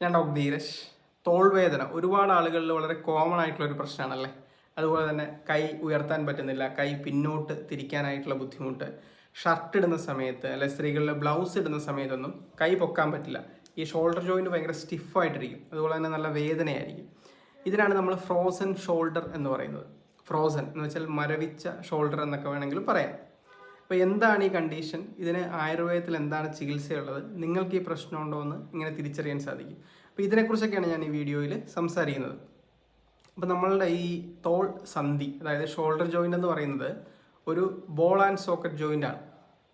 ധീരശ് ധീരജ്. തോൾ വേദന. ഒരുപാട് ആളുകളിൽ വളരെ കോമൺ ആയിട്ടുള്ള ഒരു പ്രശ്നമാണല്ലേ? അതുപോലെ തന്നെ കൈ ഉയർത്താൻ പറ്റുന്നില്ല. കൈ പിന്നോട്ട് തിരിക്കാനായിട്ടുള്ള ബുദ്ധിമുട്ട്. ഷർട്ട് ഇടുന്ന സമയത്ത് അല്ലെ സ്ത്രീകളിലെ ബ്ലൗസ് ഇടുന്ന സമയത്തൊന്നും കൈ പൊക്കാൻ പറ്റില്ല. ഈ ഷോൾഡർ ജോയിന്റ് ഭയങ്കര സ്റ്റിഫായിട്ടിരിക്കും അതുപോലെ തന്നെ നല്ല വേദനയായിരിക്കും. ഇതിനാണ് നമ്മൾ ഫ്രോസൺ ഷോൾഡർ എന്ന് പറയുന്നത്. ഫ്രോസൺ എന്ന് വെച്ചാൽ മരവിച്ച ഷോൾഡർ എന്നൊക്കെ വേണമെങ്കിൽ പറയാം. അപ്പോൾ എന്താണ് ഈ കണ്ടീഷൻ ഇതിന് ആയുർവേദത്തിൽ എന്താണ് ചികിത്സയുള്ളത്? നിങ്ങൾക്ക് ഈ പ്രശ്നമുണ്ടോ എന്ന് ഇങ്ങനെ തിരിച്ചറിയാൻ സാധിക്കും. അപ്പോൾ ഇതിനെക്കുറിച്ചൊക്കെയാണ് ഞാൻ ഈ വീഡിയോയിൽ സംസാരിക്കുന്നത്. അപ്പോൾ നമ്മളുടെ ഈ തോൾ സന്ധി അതായത് ഷോൾഡർ ജോയിന്റ് എന്ന് പറയുന്നത് ഒരു ബോൾ ആൻഡ് സോക്കറ്റ് ജോയിന്റ് ആണ്.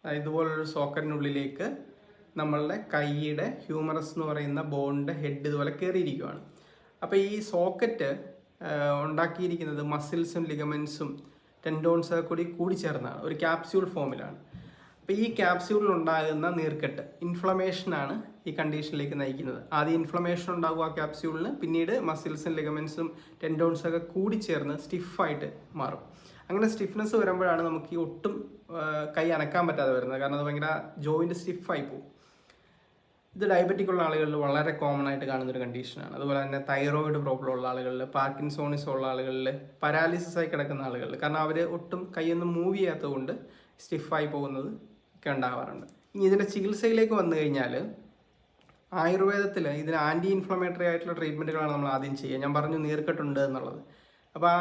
അതായത് ഇതുപോലൊരു സോക്കറ്റിനുള്ളിലേക്ക് നമ്മളുടെ കൈയുടെ ഹ്യൂമറസ് എന്ന് പറയുന്ന ബോണിന്റെ ഹെഡ് ഇതുപോലെ കയറിയിരിക്കുകയാണ് അപ്പോൾ ഈ സോക്കറ്റ് ഉണ്ടാക്കിയിരിക്കുന്നത് മസിൽസും ലിഗമെൻസും ടെൻഡോൺസ് കൂടി കൂടിച്ചേർന്നാണ് ഒരു ക്യാപ്സ്യൂൾ ഫോമിലാണ് അപ്പോൾ ഈ ക്യാപ്സ്യൂളിൽ ഉണ്ടാകുന്ന നീർക്കെട്ട് ഇൻഫ്ലമേഷനാണ് ഈ കണ്ടീഷനിലേക്ക് നയിക്കുന്നത്. ആദ്യം ഇൻഫ്ലമേഷൻ ഉണ്ടാകും ആ ക്യാപ്സ്യൂളിന് പിന്നീട് മസിൽസും ലിഗമെൻസും ടെൻഡോൺസും ഒക്കെ കൂടിച്ചേർന്ന് സ്റ്റിഫായിട്ട് മാറും. അങ്ങനെ സ്റ്റിഫ്നെസ് വരുമ്പോഴാണ് നമുക്ക് ഈ ഒട്ടും കൈ അനക്കാൻ പറ്റാതെ വരുന്നത്. കാരണം അത് ഭയങ്കര ജോയിന്റ് സ്റ്റിഫായി പോകും. ഇത് ഡയബറ്റിക് ഉള്ള ആളുകളിൽ വളരെ കോമൺ ആയിട്ട് കാണുന്ന ഒരു കണ്ടീഷനാണ് അതുപോലെ തന്നെ തൈറോയിഡ് പ്രോബ്ലം ഉള്ള ആളുകളിൽ പാർക്കിൻസോണിസ് ഉള്ള ആളുകളിൽ പരാലിസിസ് ആയി കിടക്കുന്ന ആളുകളിൽ. കാരണം അവർ ഒട്ടും കൈയൊന്നും മൂവ് ചെയ്യാത്തത് കൊണ്ട് സ്റ്റിഫായി പോകുന്നത് ഒക്കെ ഉണ്ടാവാറുണ്ട്. ഇനി ഇതിന്റെ ചികിത്സയിലേക്ക് വന്നു കഴിഞ്ഞാൽ ആയുർവേദത്തിൽ ഇതിന് ആന്റി ഇൻഫ്ലമേറ്ററി ആയിട്ടുള്ള ട്രീറ്റ്മെന്റുകളാണ് നമ്മൾ ആദ്യം ചെയ്യുക. ഞാൻ പറഞ്ഞു നീർക്കെട്ടുണ്ട് എന്നുള്ളത്. അപ്പോൾ ആ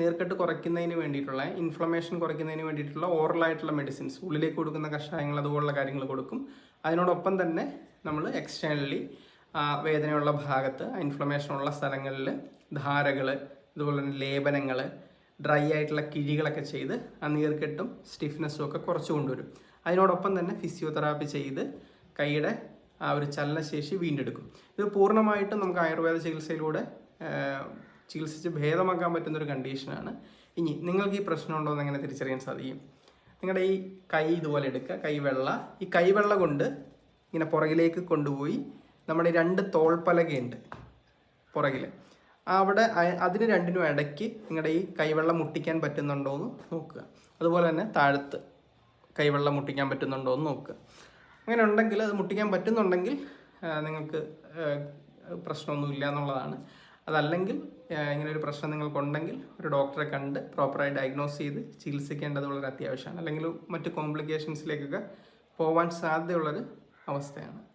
നീർക്കെട്ട് കുറയ്ക്കുന്നതിന് വേണ്ടിയിട്ടുള്ള ഇൻഫ്ലമേഷൻ കുറയ്ക്കുന്നതിന് വേണ്ടിയിട്ടുള്ള ഓറലായിട്ടുള്ള മെഡിസിൻസ് ഉള്ളിലേക്ക് കൊടുക്കുന്ന കഷായങ്ങൾ അതുപോലുള്ള കാര്യങ്ങൾ കൊടുക്കും. അതിനോടൊപ്പം തന്നെ നമ്മൾ എക്സ്റ്റേണലി വേദനയുള്ള ഭാഗത്ത് ഇൻഫ്ലമേഷൻ ഉള്ള സ്ഥലങ്ങളിൽ ധാരകൾ ഇതുപോലെ തന്നെ ലേപനങ്ങൾ ഡ്രൈ ആയിട്ടുള്ള കിഴികളൊക്കെ ചെയ്ത് ആ നീർക്കെട്ടും സ്റ്റിഫ്നെസ്സും ഒക്കെ കുറച്ച് കൊണ്ടുവരും. അതിനോടൊപ്പം തന്നെ ഫിസിയോതെറാപ്പി ചെയ്ത് കൈയുടെ ആ ഒരു ചലനശേഷി വീണ്ടെടുക്കും. ഇത് പൂർണമായിട്ടും നമുക്ക് ആയുർവേദ ചികിത്സയിലൂടെ ചികിത്സിച്ച് ഭേദമാക്കാൻ പറ്റുന്ന ഒരു കണ്ടീഷനാണ് ഇനി നിങ്ങൾക്ക് ഈ പ്രശ്നമുണ്ടോ എന്ന് എങ്ങനെ തിരിച്ചറിയാൻ സാധിക്കും? നിങ്ങളുടെ ഈ കൈ ഇതുപോലെ എടുക്കുക. കൈവെള്ള ഈ കൈവെള്ള കൊണ്ട് ഇങ്ങനെ പുറകിലേക്ക് കൊണ്ടുപോയി നമ്മുടെ രണ്ട് തോൾപ്പലകയുണ്ട് പുറകിൽ അവിടെ അതിന് രണ്ടിനും ഇടയ്ക്ക് നിങ്ങളുടെ ഈ കൈവെള്ളം മുട്ടിക്കാൻ പറ്റുന്നുണ്ടോ എന്ന് നോക്കുക. അതുപോലെ തന്നെ താഴത്ത് കൈവെള്ളം മുട്ടിക്കാൻ പറ്റുന്നുണ്ടോ എന്ന് നോക്കുക. അങ്ങനെ ഉണ്ടെങ്കിൽ അത് മുട്ടിക്കാൻ പറ്റുന്നുണ്ടെങ്കിൽ നിങ്ങൾക്ക് പ്രശ്നമൊന്നുമില്ല എന്നുള്ളതാണ്. അതല്ലെങ്കിൽ ഇങ്ങനെ ഒരു പ്രശ്നം നിങ്ങൾക്കുണ്ടെങ്കിൽ ഒരു ഡോക്ടറെ കണ്ട് പ്രോപ്പറായി ഡയഗ്നോസ് ചെയ്ത് ചികിത്സിക്കേണ്ടത് വളരെ അത്യാവശ്യമാണ്. അല്ലെങ്കിൽ മറ്റ് കോംപ്ലിക്കേഷൻസിലേക്കൊക്കെ പോവാൻ സാധ്യതയുള്ളൊരു Namaste.